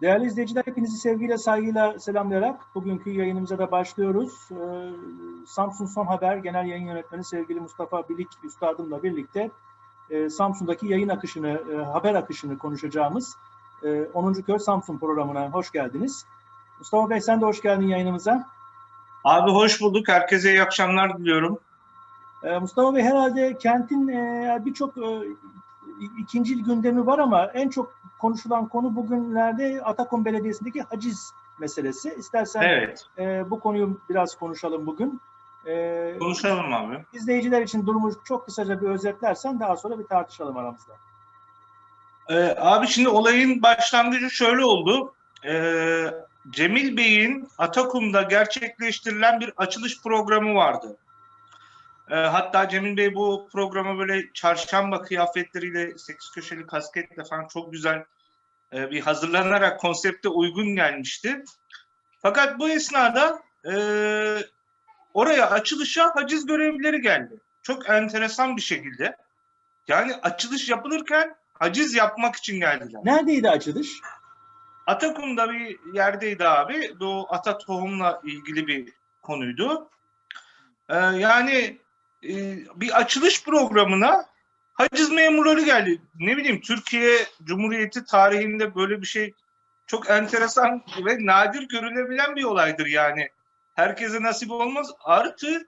Değerli izleyiciler hepinizi sevgiyle saygıyla selamlayarak bugünkü yayınımıza da başlıyoruz. Ee, Samsun Son Haber Genel Yayın Yönetmeni sevgili Mustafa Bilik Üstadım'la birlikte e, Samsun'daki yayın akışını, e, haber akışını konuşacağımız e, 10. Köy Samsun programına hoş geldiniz. Mustafa Bey sen de hoş geldin yayınımıza. Abi hoş bulduk. Herkese iyi akşamlar diliyorum. Ee, Mustafa Bey herhalde kentin e, birçok e, ikinci gündemi var ama en çok konuşulan konu bugünlerde Atakum Belediyesi'ndeki haciz meselesi. İstersen Evet, e, bu konuyu biraz konuşalım bugün. E, konuşalım abi. izleyiciler için durumu çok kısaca bir özetlersen daha sonra bir tartışalım aramızda. Ee, abi şimdi olayın başlangıcı şöyle oldu. Ee, Cemil Bey'in Atakum'da gerçekleştirilen bir açılış programı vardı. Ee, hatta Cemil Bey bu programa böyle çarşamba kıyafetleriyle, sekiz köşeli kasketle falan çok güzel e, bir hazırlanarak konsepte uygun gelmişti. Fakat bu esnada e, oraya açılışa haciz görevlileri geldi. Çok enteresan bir şekilde. Yani açılış yapılırken haciz yapmak için geldiler. Neredeydi açılış? Atakum'da bir yerdeydi abi. Bu ata tohumla ilgili bir konuydu. Ee, yani e, bir açılış programına haciz memurları geldi. Ne bileyim Türkiye Cumhuriyeti tarihinde böyle bir şey çok enteresan ve nadir görülebilen bir olaydır yani. Herkese nasip olmaz. Artı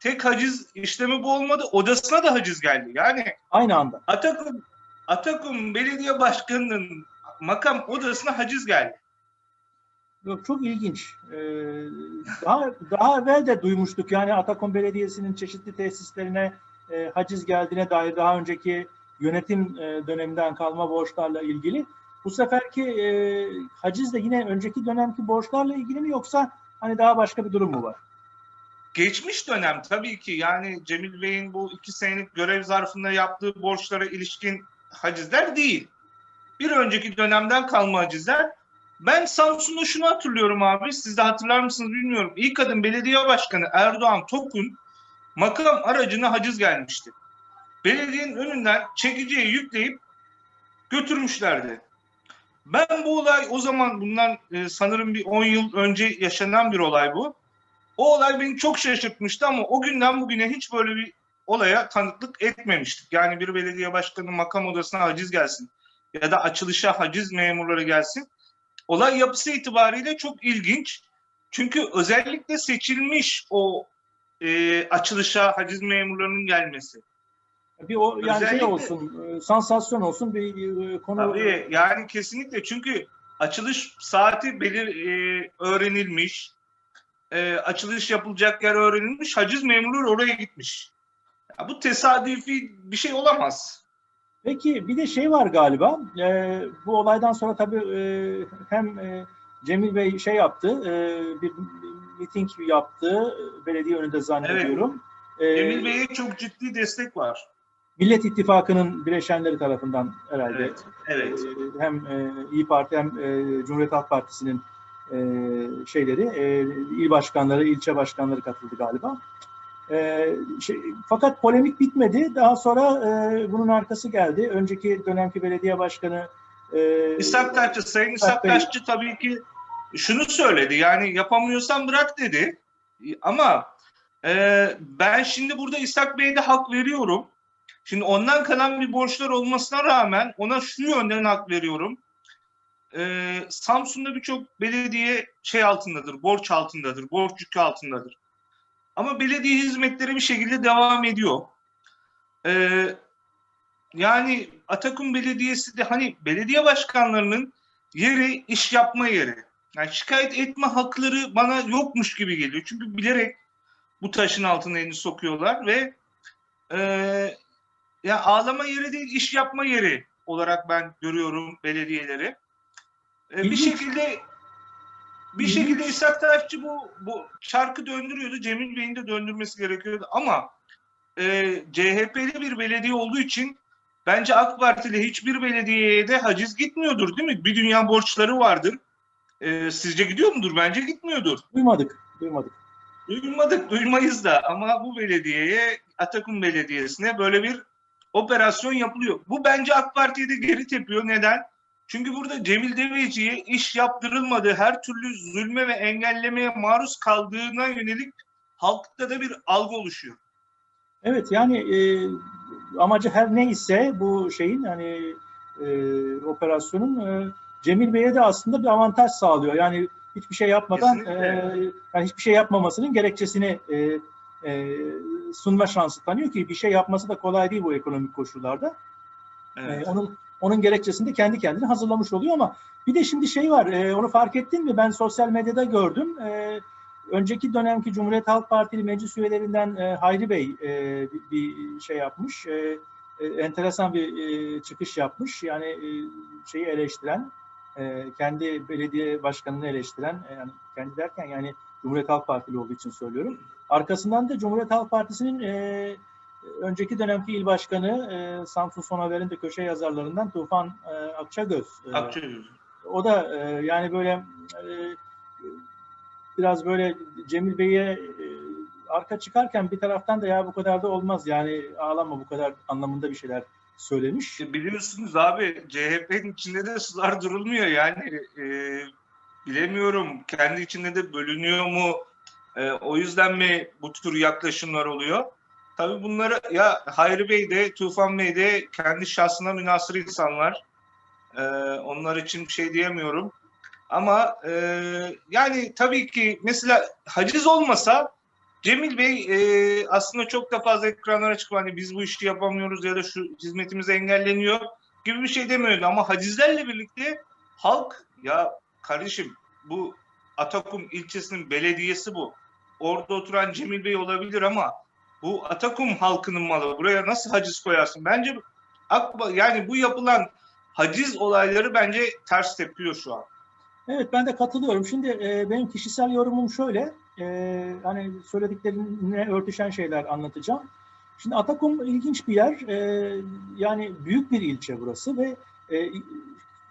tek haciz işlemi bu olmadı. Odasına da haciz geldi. Yani Aynı anda. Atakum Atakum Belediye Başkanı'nın makam odasına haciz geldi. Yok, çok ilginç. Ee, daha daha evvel de duymuştuk yani Atakum Belediyesi'nin çeşitli tesislerine e, haciz geldiğine dair daha önceki yönetim e, döneminden kalma borçlarla ilgili. Bu seferki e, haciz de yine önceki dönemki borçlarla ilgili mi yoksa hani daha başka bir durum mu var? Geçmiş dönem tabii ki yani Cemil Bey'in bu iki senelik görev zarfında yaptığı borçlara ilişkin hacizler değil. Bir önceki dönemden kalma hacizler. Ben Samsun'da şunu hatırlıyorum abi. Siz de hatırlar mısınız bilmiyorum. İlk adım belediye başkanı Erdoğan Tokun makam aracına haciz gelmişti. Belediyenin önünden çekiciye yükleyip götürmüşlerdi. Ben bu olay o zaman bundan e, sanırım bir 10 yıl önce yaşanan bir olay bu. O olay beni çok şaşırtmıştı ama o günden bugüne hiç böyle bir olaya tanıklık etmemiştik. Yani bir belediye başkanı makam odasına haciz gelsin ya da açılışa haciz memurları gelsin. Olay yapısı itibariyle çok ilginç. Çünkü özellikle seçilmiş o e, açılışa haciz memurlarının gelmesi. Bir o yani şey olsun, e, sansasyon olsun bir e, konu. Tabii yani kesinlikle çünkü açılış saati belir e, öğrenilmiş. E, açılış yapılacak yer öğrenilmiş. Haciz memurları oraya gitmiş. Ya bu tesadüfi bir şey olamaz. Peki bir de şey var galiba. e, bu olaydan sonra tabii e, hem e, Cemil Bey şey yaptı, e, bir miting yaptı belediye önünde zannediyorum. E, Cemil Bey'e çok ciddi destek var. Millet İttifakı'nın bileşenleri tarafından herhalde. Evet, evet. E, hem e, İyi Parti hem e, Cumhuriyet Halk Partisi'nin e, şeyleri, e, il başkanları, ilçe başkanları katıldı galiba. E, şey, fakat polemik bitmedi. Daha sonra e, bunun arkası geldi. Önceki dönemki belediye başkanı e, İshak Taşçı, Sayın İshak. Taşçı tabii ki şunu söyledi. Yani yapamıyorsan bırak dedi. Ama e, ben şimdi burada İshak Bey'e de hak veriyorum. Şimdi ondan kalan bir borçlar olmasına rağmen ona şu yönden hak veriyorum. E, Samsun'da birçok belediye şey altındadır, borç altındadır, borç yükü altındadır. Ama belediye hizmetleri bir şekilde devam ediyor. E, yani Atakum Belediyesi de hani belediye başkanlarının yeri iş yapma yeri. Yani şikayet etme hakları bana yokmuş gibi geliyor. Çünkü bilerek bu taşın altına elini sokuyorlar ve e, ya ağlama yeri değil iş yapma yeri olarak ben görüyorum belediyeleri. E, bir şekilde bir şekilde İshak Tarafçı bu bu çarkı döndürüyordu. Cemil Bey'in de döndürmesi gerekiyordu ama e, CHP'li bir belediye olduğu için bence AK Partili hiçbir belediyeye de haciz gitmiyordur değil mi? Bir dünya borçları vardır. E, sizce gidiyor mudur? Bence gitmiyordur. duymadık, duymadık. Duymadık, duymayız da ama bu belediyeye, Atakum Belediyesi'ne böyle bir operasyon yapılıyor. Bu bence AK Parti'ye de geri tepiyor. Neden? Çünkü burada Cemil Deveci'ye iş yaptırılmadığı, her türlü zulme ve engellemeye maruz kaldığına yönelik halkta da bir algı oluşuyor. Evet yani e, amacı her neyse bu şeyin hani e, operasyonun e, Cemil Bey'e de aslında bir avantaj sağlıyor. Yani hiçbir şey yapmadan e, yani hiçbir şey yapmamasının gerekçesini e, e, sunma şansı tanıyor ki bir şey yapması da kolay değil bu ekonomik koşullarda. Evet. E, onun onun gerekçesini de kendi kendine hazırlamış oluyor ama bir de şimdi şey var e, onu fark ettin mi ben sosyal medyada gördüm. E, önceki dönemki Cumhuriyet Halk Partili meclis üyelerinden e, Hayri Bey e, bir, bir şey yapmış. E, e, enteresan bir e, çıkış yapmış. Yani e, şeyi eleştiren, e, kendi belediye başkanını eleştiren, e, yani kendi derken yani Cumhuriyet Halk Partili olduğu için söylüyorum. Arkasından da Cumhuriyet Halk Partisi'nin e, önceki dönemki il başkanı e, Samsun Sonaver'in de köşe yazarlarından Tufan e, Akçagöz. E, Akçagöz. o da e, yani böyle e, biraz böyle Cemil Bey'e e, arka çıkarken bir taraftan da ya bu kadar da olmaz yani ağlama bu kadar anlamında bir şeyler söylemiş. E, Biliyorsunuz abi CHP'nin içinde de sular durulmuyor yani e, bilemiyorum kendi içinde de bölünüyor mu E, o yüzden mi bu tür yaklaşımlar oluyor? Tabii bunları ya Hayri Bey de Tufan Bey de kendi şahsına münasır insanlar. E, onlar için bir şey diyemiyorum. Ama e, yani tabii ki mesela haciz olmasa Cemil Bey e, aslında çok da fazla ekranlara çıkıp hani biz bu işi yapamıyoruz ya da şu hizmetimiz engelleniyor gibi bir şey demiyordu. Ama hacizlerle birlikte halk ya kardeşim bu Atakum ilçesinin belediyesi bu. Orada oturan Cemil Bey olabilir ama bu Atakum halkının malı. Buraya nasıl haciz koyarsın? Bence yani bu yapılan haciz olayları bence ters tepiyor şu an. Evet ben de katılıyorum. Şimdi e, benim kişisel yorumum şöyle. E, hani söylediklerine örtüşen şeyler anlatacağım. Şimdi Atakum ilginç bir yer. E, yani büyük bir ilçe burası ve e,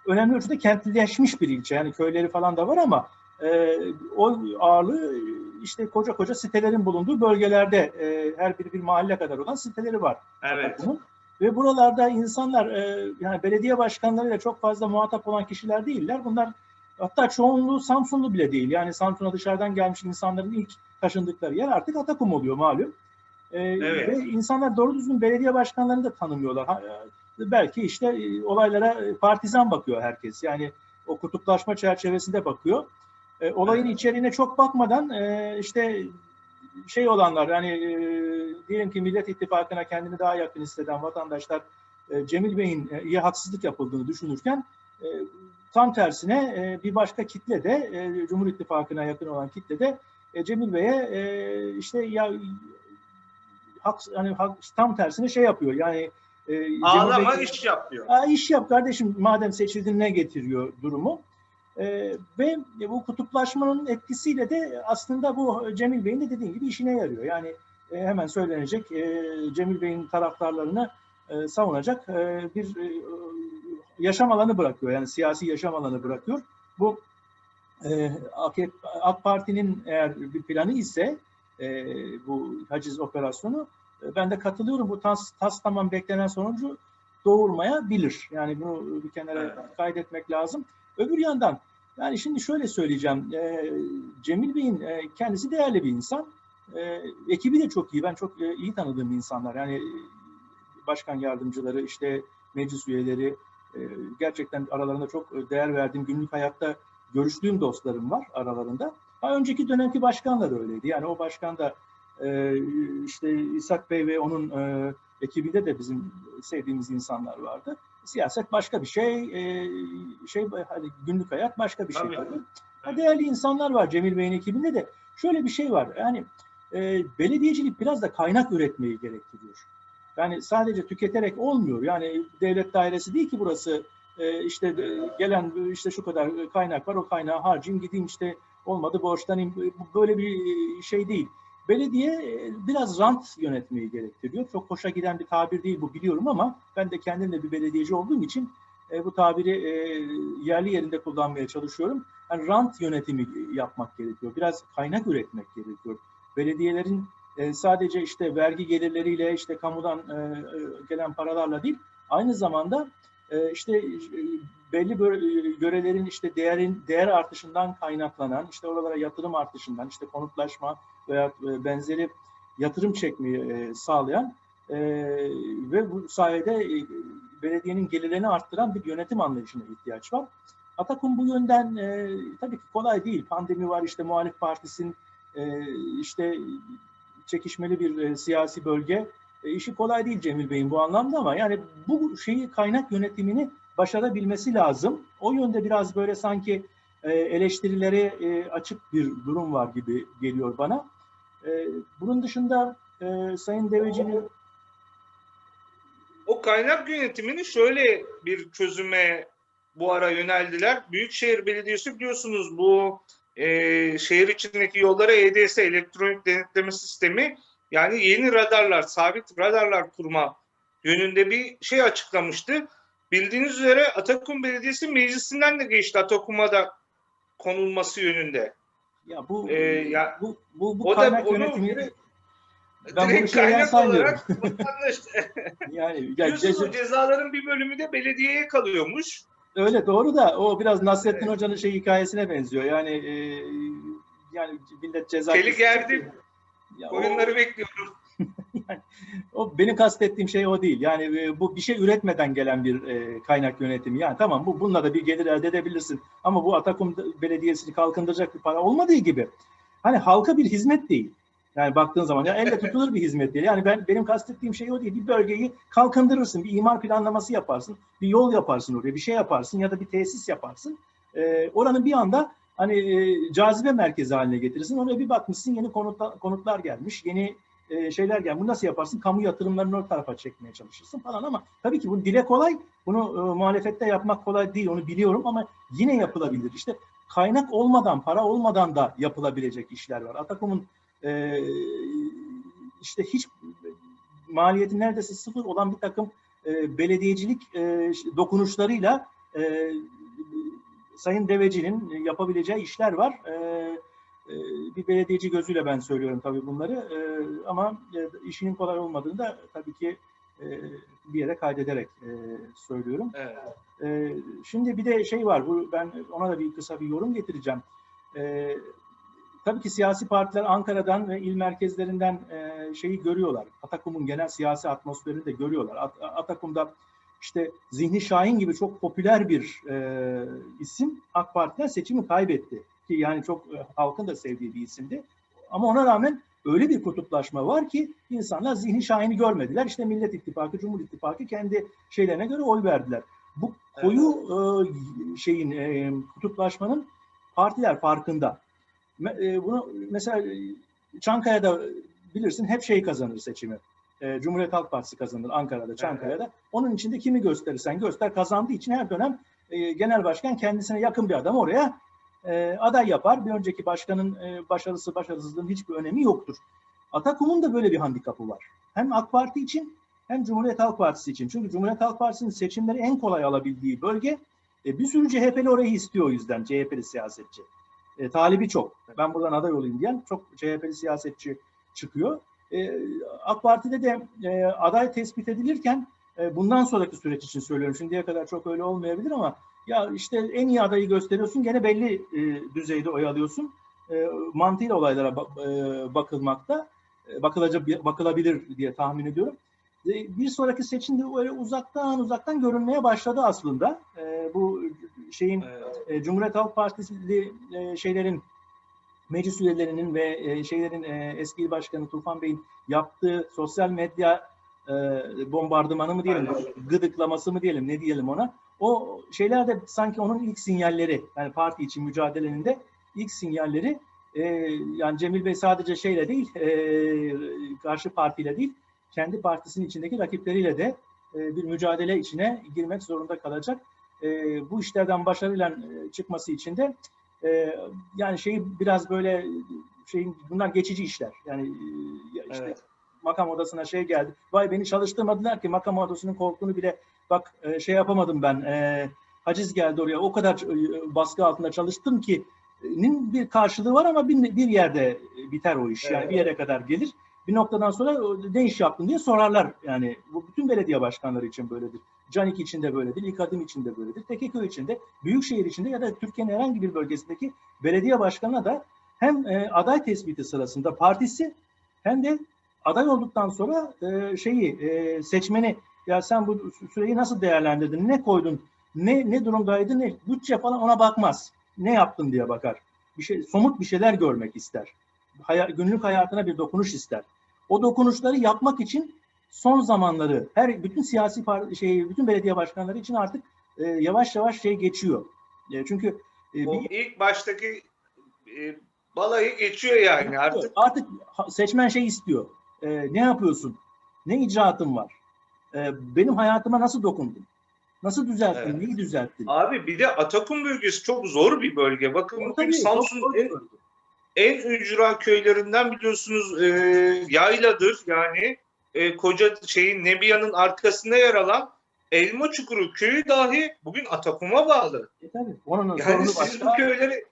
önemli ölçüde kentlileşmiş bir ilçe. Yani köyleri falan da var ama e, o ağırlığı işte koca koca sitelerin bulunduğu bölgelerde e, her biri bir mahalle kadar olan siteleri var. Evet. Atakum'un. Ve buralarda insanlar e, yani belediye başkanlarıyla çok fazla muhatap olan kişiler değiller. Bunlar hatta çoğunluğu Samsunlu bile değil. Yani Samsun'a dışarıdan gelmiş insanların ilk taşındıkları yer artık Atakum oluyor malum. E, Evet. Ve insanlar doğru düzgün belediye başkanlarını da tanımıyorlar. Ha, e, belki işte e, olaylara e, partizan bakıyor herkes. Yani o kutuplaşma çerçevesinde bakıyor. E, olayın Evet. içeriğine çok bakmadan e, işte şey olanlar yani e, diyelim ki Millet İttifakı'na kendini daha yakın hisseden vatandaşlar e, Cemil Bey'in e, iyi haksızlık yapıldığını düşünürken e, tam tersine e, bir başka kitle de e, Cumhur İttifakı'na yakın olan kitle de e, Cemil Bey'e e, işte ya hak, hani hak, tam tersine şey yapıyor yani e, Ağlama Bey- iş yapıyor. Aa, iş yap kardeşim madem seçildin ne getiriyor durumu. Ve bu kutuplaşmanın etkisiyle de aslında bu Cemil Bey'in de dediğim gibi işine yarıyor. Yani e, hemen söylenecek e, Cemil Bey'in taraftarlarını e, savunacak e, bir e, yaşam alanı bırakıyor. Yani siyasi yaşam alanı bırakıyor. Bu e, AK, AK Parti'nin eğer bir planı ise e, bu haciz operasyonu e, ben de katılıyorum. Bu tas, tas tamam beklenen sonucu doğurmayabilir. Yani bunu bir kenara kaydetmek lazım. Öbür yandan yani şimdi şöyle söyleyeceğim. E, Cemil Bey'in e, kendisi değerli bir insan. E, ekibi de çok iyi. Ben çok e, iyi tanıdığım insanlar. Yani başkan yardımcıları, işte meclis üyeleri e, gerçekten aralarında çok e, değer verdiğim günlük hayatta görüştüğüm dostlarım var aralarında. Ha, önceki dönemki başkan da öyleydi. Yani o başkan da e, işte İshak Bey ve onun e, ekibinde de bizim sevdiğimiz insanlar vardı. Siyaset başka bir şey, e, şey hani günlük hayat başka bir şey Tabii. değerli insanlar var Cemil Bey'in ekibinde de. Şöyle bir şey var. Yani e, belediyecilik biraz da kaynak üretmeyi gerektiriyor. Yani sadece tüketerek olmuyor. Yani devlet dairesi değil ki burası. E, işte e, gelen işte şu kadar kaynak var o kaynağı harcayayım gideyim işte olmadı borçlanayım. Böyle bir şey değil. Belediye e, biraz rant yönetmeyi gerektiriyor. Çok hoşa giden bir tabir değil bu biliyorum ama ben de kendim de bir belediyeci olduğum için e, bu tabiri e, yerli yerinde kullanmaya çalışıyorum. Yani rant yönetimi yapmak gerekiyor. Biraz kaynak üretmek gerekiyor. Belediyelerin e, sadece işte vergi gelirleriyle işte kamudan e, e, gelen paralarla değil aynı zamanda e, işte belli görelerin işte değerin değer artışından kaynaklanan işte oralara yatırım artışından işte konutlaşma veya benzeri yatırım çekmeyi sağlayan ve bu sayede belediyenin gelirlerini arttıran bir yönetim anlayışına ihtiyaç var. Atakum bu yönden tabii ki kolay değil. Pandemi var işte muhalif partisin işte çekişmeli bir e, siyasi bölge. E, işi kolay değil Cemil Bey'in bu anlamda ama yani bu şeyi kaynak yönetimini başarabilmesi lazım. O yönde biraz böyle sanki e, eleştirilere e, açık bir durum var gibi geliyor bana. E, bunun dışında e, Sayın Deveci'nin O kaynak yönetimini şöyle bir çözüme bu ara yöneldiler. Büyükşehir Belediyesi biliyorsunuz bu e, şehir içindeki yollara EDS elektronik denetleme sistemi yani yeni radarlar, sabit radarlar kurma yönünde bir şey açıklamıştı. Bildiğiniz üzere Atakum Belediyesi meclisinden de geçti Atakum'a da konulması yönünde. ya bu Ee, ya- bu bu, bu O da kaynak onu yönetimi direkt- ben bunu Direkt şeyden kaynak saymıyorum. yani ya, biliyorsunuz ceza- cezaların bir bölümü de belediyeye kalıyormuş. Öyle doğru da o biraz Nasrettin Hoca'nın şey hikayesine benziyor. Yani e, yani millet ceza Teli gerdi. Ya o- Oyunları bekliyorum. O benim kastettiğim şey o değil. Yani e, bu bir şey üretmeden gelen bir e, kaynak yönetimi. Yani tamam bu bununla da bir gelir elde edebilirsin. Ama bu Atakum Belediyesi'ni kalkındıracak bir para olmadığı gibi. Hani halka bir hizmet değil. Yani baktığın zaman ya elle tutulur bir hizmet değil. Yani ben benim kastettiğim şey o değil. Bir bölgeyi kalkındırırsın, bir imar planlaması yaparsın, bir yol yaparsın oraya, bir şey yaparsın ya da bir tesis yaparsın. E, oranın bir anda hani e, cazibe merkezi haline getirirsin. Oraya bir bakmışsın yeni konutlar, konutlar gelmiş, yeni e, şeyler gel. Bunu nasıl yaparsın? Kamu yatırımlarını o tarafa çekmeye çalışırsın falan ama tabii ki bu dile kolay. Bunu e, muhalefette yapmak kolay değil. Onu biliyorum ama yine yapılabilir. İşte kaynak olmadan, para olmadan da yapılabilecek işler var. Atakum'un e, işte hiç maliyeti neredeyse sıfır olan bir takım e, belediyecilik e, dokunuşlarıyla e, Sayın Deveci'nin yapabileceği işler var. E, e, bir belediyeci gözüyle ben söylüyorum tabii bunları. E, ama e, işinin kolay olmadığını da tabii ki e, bir yere kaydederek e, söylüyorum. Evet. E, şimdi bir de şey var, bu ben ona da bir kısa bir yorum getireceğim. E, tabii ki siyasi partiler Ankara'dan ve il merkezlerinden e, şeyi görüyorlar. Atakum'un genel siyasi atmosferini de görüyorlar. At- Atakum'da işte Zihni Şahin gibi çok popüler bir e, isim AK Parti'den seçimi kaybetti. Ki yani çok e, halkın da sevdiği bir isimdi. Ama ona rağmen öyle bir kutuplaşma var ki insanlar Zihni Şahin'i görmediler. İşte Millet İttifakı, Cumhur İttifakı kendi şeylerine göre oy verdiler. Bu koyu e, şeyin e, kutuplaşmanın partiler farkında. E, bunu mesela e, Çankaya'da bilirsin hep şey kazanır seçimi. E, Cumhuriyet Halk Partisi kazanır Ankara'da, Çankaya'da. Onun içinde kimi gösterirsen göster kazandığı için her dönem e, genel başkan kendisine yakın bir adam oraya e, aday yapar. Bir önceki başkanın e, başarısı başarısızlığının hiçbir önemi yoktur. Atakum'un da böyle bir handikapı var. Hem AK Parti için hem Cumhuriyet Halk Partisi için. Çünkü Cumhuriyet Halk Partisi'nin seçimleri en kolay alabildiği bölge e, bir sürü CHP'li orayı istiyor o yüzden CHP'li siyasetçi. E, talibi çok. Ben buradan aday olayım diyen çok CHP'li siyasetçi çıkıyor. E, AK Parti'de de e, aday tespit edilirken e, bundan sonraki süreç için söylüyorum. Şimdiye kadar çok öyle olmayabilir ama ya işte en iyi adayı gösteriyorsun gene belli e, düzeyde oy alıyorsun. E, mantığıyla olaylara ba- e, bakılmakta. E, bakılacak bakılabilir diye tahmin ediyorum. E, bir sonraki seçimde öyle uzaktan uzaktan görünmeye başladı aslında. E, bu şeyin. E, Cumhuriyet Halk Partisi e, şeylerin meclis üyelerinin ve e, şeylerin e, eski il başkanı Tufan Bey'in yaptığı sosyal medya e, bombardımanı mı diyelim, gıdıklaması mı diyelim, ne diyelim ona. O şeyler de sanki onun ilk sinyalleri, yani parti için mücadelenin de ilk sinyalleri. E, yani Cemil Bey sadece şeyle değil, e, karşı partiyle değil, kendi partisinin içindeki rakipleriyle de e, bir mücadele içine girmek zorunda kalacak. E, bu işlerden başarıyla e, çıkması için de e, yani şeyi biraz böyle şeyin bunlar geçici işler. Yani e, işte Evet. makam odasına şey geldi. Vay beni çalıştırmadılar ki makam odasının koltuğunu bile bak e, şey yapamadım ben. E, haciz geldi oraya. O kadar e, baskı altında çalıştım ki e, nin bir karşılığı var ama bir, bir yerde biter o iş. Yani Evet. bir yere kadar gelir. Bir noktadan sonra ne iş yaptın diye sorarlar. Yani bu bütün belediye başkanları için böyledir. Canik için de böyledir, İkadim için de böyledir, Tekeköy için de, Büyükşehir için de ya da Türkiye'nin herhangi bir bölgesindeki belediye başkanına da hem e, aday tespiti sırasında partisi hem de aday olduktan sonra e, şeyi e, seçmeni ya sen bu süreyi nasıl değerlendirdin, ne koydun, ne ne durumdaydı, ne bütçe falan ona bakmaz. Ne yaptın diye bakar. Bir şey somut bir şeyler görmek ister. Haya- günlük hayatına bir dokunuş ister. O dokunuşları yapmak için son zamanları her bütün siyasi şey bütün belediye başkanları için artık e, yavaş yavaş şey geçiyor. E, çünkü e, O bir- ilk baştaki e, balayı geçiyor yani artık. Artık seçmen şey istiyor. Ee, ne yapıyorsun? Ne icraatın var? Ee, benim hayatıma nasıl dokundun? Nasıl düzelttin? Evet. Neyi düzelttin? Abi bir de Atakum bölgesi çok zor bir bölge. Bakın Tabii, bugün en, bölge. En ücra köylerinden biliyorsunuz e, yayladır yani e, koca şeyin Nebia'nın arkasında yer alan Elma Çukuru köyü dahi bugün Atakum'a bağlı. E, tabii. Oranın Yani sorunu siz başka. bu köyleri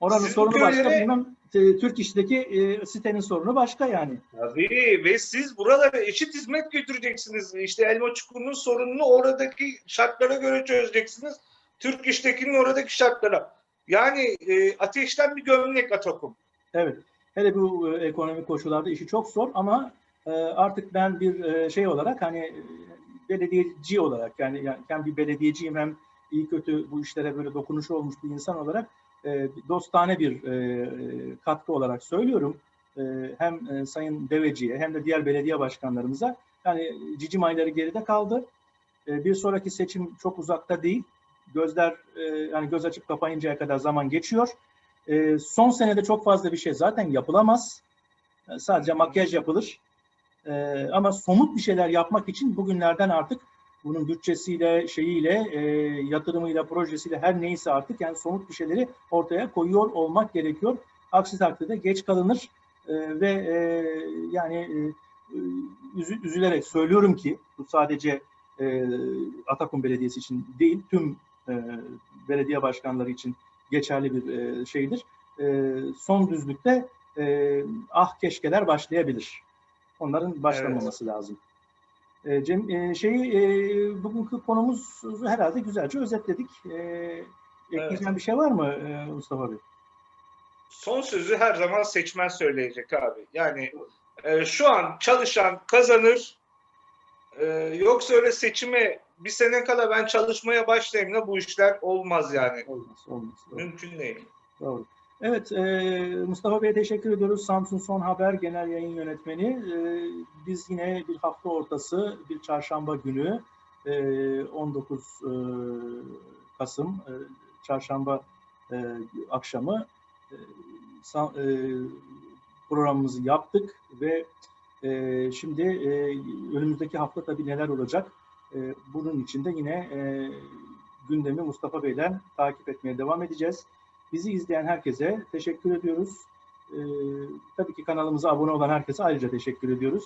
Oranın siz sorunu başka. köyleri- Bilmem e, Türk işteki e, sitenin sorunu başka yani. Tabii ve siz buralara eşit hizmet götüreceksiniz. İşte Elma Çukuru'nun sorununu oradaki şartlara göre çözeceksiniz. Türk İş'tekinin oradaki şartlara. Yani e, ateşten bir gömlek Atakum. Evet. Hele bu e, ekonomik koşullarda işi çok zor ama e, artık ben bir e, şey olarak hani belediyeci olarak yani, yani hem bir belediyeciyim hem iyi kötü bu işlere böyle dokunuşu olmuş bir insan olarak e, dostane bir e, e, katkı olarak söylüyorum. E, hem e, Sayın Deveci'ye hem de diğer belediye başkanlarımıza yani cicim ayları geride kaldı. E, bir sonraki seçim çok uzakta değil. Gözler e, yani göz açıp kapayıncaya kadar zaman geçiyor. E, son senede çok fazla bir şey zaten yapılamaz. E, sadece makyaj yapılır. E, ama somut bir şeyler yapmak için bugünlerden artık bunun bütçesiyle, şeyiyle, e, yatırımıyla, projesiyle her neyse artık yani somut bir şeyleri ortaya koyuyor olmak gerekiyor. Aksi takdirde geç kalınır E, ve e, yani e, üzü- üzülerek söylüyorum ki bu sadece e, Atakum Belediyesi için değil, tüm e, belediye başkanları için geçerli bir e, şeydir. E, son düzlükte e, ah keşkeler başlayabilir. Onların başlamaması lazım. E, Cem, e, şeyi e, bugünkü konumuzu herhalde güzelce özetledik. E, ekleyeceğim bir şey var mı e, Mustafa Bey? Son sözü her zaman seçmen söyleyecek abi. Yani e, şu an çalışan kazanır. E, yoksa öyle seçime bir sene kala ben çalışmaya başlayayım da bu işler olmaz yani. Olmaz, olmaz. Doğru. Mümkün değil. Doğru. Evet, e, Mustafa Bey'e teşekkür ediyoruz. Samsun Son Haber Genel Yayın Yönetmeni. E, biz yine bir hafta ortası, bir çarşamba günü, e, 19 e, Kasım e, çarşamba e, akşamı e, e, programımızı yaptık ve e, şimdi e, önümüzdeki hafta tabii neler olacak? E, bunun için de yine e, gündemi Mustafa Bey'den takip etmeye devam edeceğiz. Bizi izleyen herkese teşekkür ediyoruz. Ee, tabii ki kanalımıza abone olan herkese ayrıca teşekkür ediyoruz.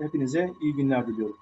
Hepinize iyi günler diliyorum.